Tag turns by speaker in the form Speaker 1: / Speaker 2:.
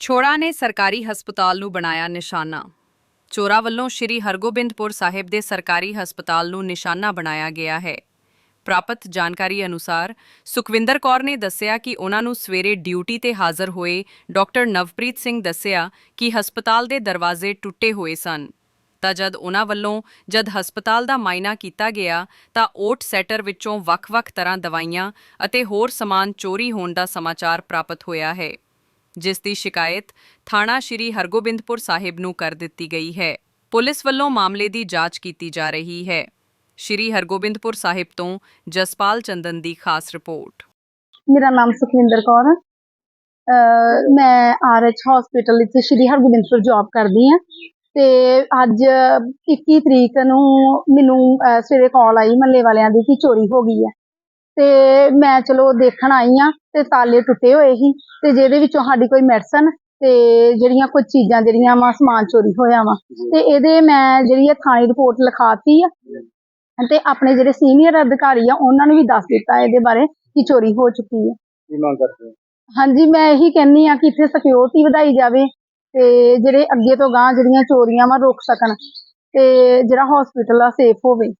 Speaker 1: ਚੋਰਾਂ ਨੇ ਸਰਕਾਰੀ ਹਸਪਤਾਲ ਨੂੰ ਬਣਾਇਆ ਨਿਸ਼ਾਨਾ। ਚੋਰਾਂ ਵੱਲੋਂ ਸ਼੍ਰੀ ਹਰਗੋਬਿੰਦਪੁਰ ਸਾਹਿਬ ਦੇ ਸਰਕਾਰੀ ਹਸਪਤਾਲ ਨੂੰ ਨਿਸ਼ਾਨਾ ਬਣਾਇਆ ਗਿਆ ਹੈ। ਪ੍ਰਾਪਤ ਜਾਣਕਾਰੀ ਅਨੁਸਾਰ, ਸੁਖਵਿੰਦਰ ਕੌਰ ਨੇ ਦੱਸਿਆ ਕਿ ਉਹਨਾਂ ਨੂੰ ਸਵੇਰੇ ਡਿਊਟੀ ਤੇ ਹਾਜ਼ਰ ਹੋਏ ਡਾਕਟਰ ਨਵਪ੍ਰੀਤ ਸਿੰਘ ਦੱਸਿਆ ਕਿ ਹਸਪਤਾਲ ਦੇ ਦਰਵਾਜ਼ੇ ਟੁੱਟੇ ਹੋਏ ਸਨ। ਤਾਂ ਜਦ ਉਹਨਾਂ ਵੱਲੋਂ ਜਦ ਹਸਪਤਾਲ ਦਾ ਮਾਇਨਾ ਕੀਤਾ ਗਿਆ, ਤਾਂ ਓਟ ਸੈਟਰ ਵਿੱਚੋਂ ਵੱਖ-ਵੱਖ ਤਰ੍ਹਾਂ ਦਵਾਈਆਂ ਅਤੇ ਹੋਰ ਸਮਾਨ ਚੋਰੀ ਹੋਣ ਦਾ ਸਮਾਚਾਰ ਪ੍ਰਾਪਤ ਹੋਇਆ ਹੈ। ਜਿਸ ਦੀ ਸ਼ਿਕਾਇਤ ਥਾਣਾ ਸ਼੍ਰੀ ਹਰਗੋਬਿੰਦਪੁਰ ਸਾਹਿਬ ਨੂੰ ਕਰ ਦਿੱਤੀ ਗਈ ਹੈ। ਪੁਲਿਸ ਵੱਲੋਂ ਮਾਮਲੇ ਦੀ ਜਾਂਚ ਕੀਤੀ ਜਾ ਰਹੀ ਹੈ। ਸ਼੍ਰੀ ਹਰਗੋਬਿੰਦਪੁਰ ਸਾਹਿਬ ਤੋਂ ਜਸਪਾਲ ਚੰਦਨ ਦੀ ਖਾਸ ਰਿਪੋਰਟ।
Speaker 2: ਮੇਰਾ ਨਾਮ ਸੁਖਵਿੰਦਰ ਕੌਰ ਹੈ। ਅਹ ਮੈਂ ਆਰਐਚ ਹਸਪੀਟਲ ਵਿੱਚ ਸ਼੍ਰੀ ਹਰਗੋਬਿੰਦਪੁਰ ਜੌਬ ਕਰਦੀ ਹਾਂ ਤੇ ਅੱਜ 21 ਤਰੀਕ ਨੂੰ ਮੈਨੂੰ, ਅਹ ਸਵੇਰੇ ਕਾਲ ਆਈ ਮੱਲੇ ਵਾਲਿਆਂ ਦੀ, ਕਿ ਚੋਰੀ ਹੋ ਗਈ ਹੈ। ਤੇ ਮੈਂ ਚਲੋ ਦੇਖਣ ਆਈ ਆ ਤੇ ਤਾਲੇ ਟੁੱਟੇ ਹੋਏ ਸੀ ਤੇ ਜਿਹਦੇ ਵਿੱਚੋਂ ਸਾਡੀ ਕੋਈ ਮੈਡੀਸਨ ਤੇ ਜਿਹੜੀਆਂ ਕੁਝ ਚੀਜ਼ਾਂ ਜਿਹੜੀਆਂ ਵਾ ਸਮਾਨ ਚੋਰੀ ਹੋਇਆ ਵਾ। ਤੇ ਇਹਦੇ ਮੈਂ ਜਿਹੜੀ ਹੈ ਥਾਣੇ ਰਿਪੋਰਟ ਲਿਖਾਤੀ ਆ ਤੇ ਆਪਣੇ ਜਿਹੜੇ ਸੀਨੀਅਰ ਅਧਿਕਾਰੀ ਆ ਉਹਨਾਂ ਨੂੰ ਵੀ ਦੱਸ ਦਿੱਤਾ ਇਹਦੇ ਬਾਰੇ ਕਿ ਚੋਰੀ ਹੋ ਚੁੱਕੀ ਹੈ
Speaker 3: ਕੀ ਮੰਗ ਕਰਦੇ ਹੋ?
Speaker 2: ਹਾਂਜੀ ਮੈਂ ਇਹੀ ਕਹਿੰਨੀ ਆ ਕਿ ਇੱਥੇ ਸਿਕਿਉਰਿਟੀ ਵਧਾਈ ਜਾਵੇ ਤੇ ਜਿਹੜੇ ਅੱਗੇ ਤੋਂ ਗਾਂ ਜਿਹੜੀਆਂ ਚੋਰੀਆਂ ਵਾ ਰੁਕ ਸਕਣ ਤੇ ਜਿਹੜਾ ਹਸਪੀਟਲ ਆ ਸੇਫ ਹੋਵੇ।